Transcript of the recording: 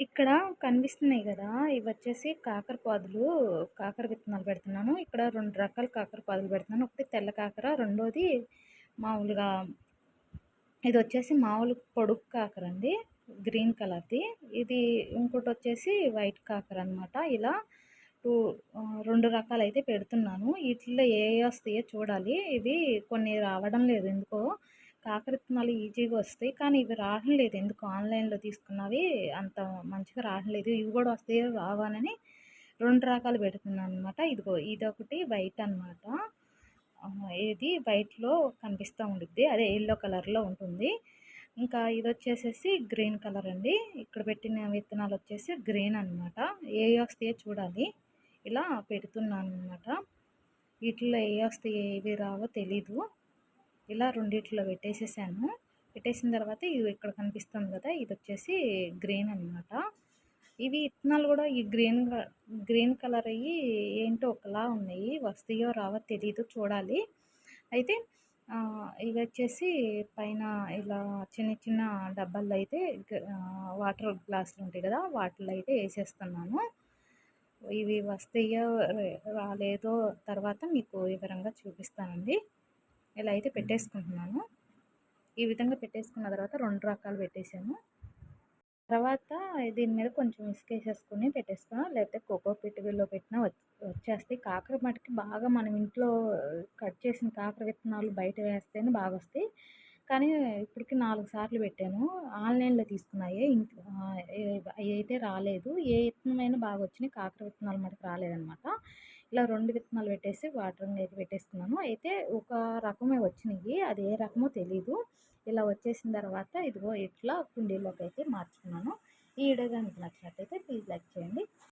ఇక్కడ కనిపిస్తున్నాయి కదా ఇవి వచ్చేసి కాకర పాదులు, కాకర విత్తనాలు పెడుతున్నాను. ఇక్కడ రెండు రకాల కాకర పాదులు పెడుతున్నాను. ఒకటి తెల్ల కాకర, రెండోది మామూలుగా ఇది వచ్చేసి మామూలు పొడుగు కాకర అండి గ్రీన్ కలర్‌ది. ఇది ఇంకోటి వచ్చేసి వైట్ కాకర అనమాట ఇలా టూ ఆహ్, 2 రకాలైతే పెడుతున్నాను. వీటిలో ఏ వస్తాయో చూడాలి. ఇవి కొన్ని రావడం లేదు ఎందుకో. కాకర విత్తనాలు ఈజీగా వస్తాయి. కానీ ఇవి రావడం లేదు ఎందుకు ఆన్‌లైన్‌లో తీసుకున్నవి అంత మంచిగా రావడం లేదు. ఇవి కూడా వస్తాయో రావాలని రెండు రకాలు పెడుతున్నాను అనమాట ఇదిగో ఇదొకటి వైట్ అనమాట. ఏది ఇది వైట్‌లో కనిపిస్తా ఉంటుంది అదే ఎల్లో కలర్‌లో ఉంటుంది. ఇంకా ఇది వచ్చేసేసి గ్రీన్ కలర్ అండి. ఇక్కడ పెట్టిన విత్తనాలు వచ్చేసి గ్రీన్ అనమాట. ఏ వస్తాయో చూడాలి. ఇలా పెడుతున్నాను అనమాట వీటిలో ఏ వస్తే ఏవి రావో తెలీదు. ఇలా రెండిట్లో పెట్టేసేసాను. పెట్టేసిన తర్వాత ఇవి ఇక్కడ కనిపిస్తుంది కదా ఇది వచ్చేసి గ్రీన్ అనమాట. ఇవి విత్తనాలు కూడా ఈ గ్రీన్ గ్రీన్ కలర్ అయ్యి ఏంటో ఒకలా ఉన్నాయి. వస్తాయో రావో తెలీదు చూడాలి. అయితే ఇవి వచ్చేసి పైన ఇలా చిన్న చిన్న డబ్బాల్లో అయితే వాటర్ గ్లాసులు ఉంటాయి కదా వాటిల్లో అయితే వేసేస్తున్నాను ఇవి వస్తాయో రే రాలేదో తర్వాత మీకు వివరంగా చూపిస్తానండి. ఇలా అయితే పెట్టేసుకుంటున్నాను. ఈ విధంగా పెట్టేసుకున్న తర్వాత రెండు రకాలు పెట్టేసాను. తర్వాత దీని మీద కొంచెం ఇసుకేసేసుకొని పెట్టేసుకున్నాం లేకపోతే కోకో పిటుకల్లో పెట్టినా వచ్చేస్తాయి. కాకర మటుకి బాగా మనం ఇంట్లో కట్ చేసిన కాకర విత్తనాలు బయట వేస్తేనే బాగా వస్తాయి కానీ ఇప్పటికి నాలుగు సార్లు పెట్టాను. ఆన్‌లైన్‌లో తీసుకున్నాయే అయితే రాలేదు. ఏ విత్తనమైనా బాగొచ్చినాయి. కాకర విత్తనాలు మటుకు రాలేదనమాట. ఇలా రెండు విత్తనాలు పెట్టేసి వాటరింగ్ అయితే పెట్టేసుకున్నాను. అయితే ఒక రకమే వచ్చినాయి అది ఏ రకమో తెలీదు. ఇలా వచ్చేసిన తర్వాత ఇదిగో ఇట్లా కుండీలోకి అయితే మార్చుకున్నాను. ఈ వీడియో కనుక నచ్చినట్టయితే ప్లీజ్ లైక్ చేయండి.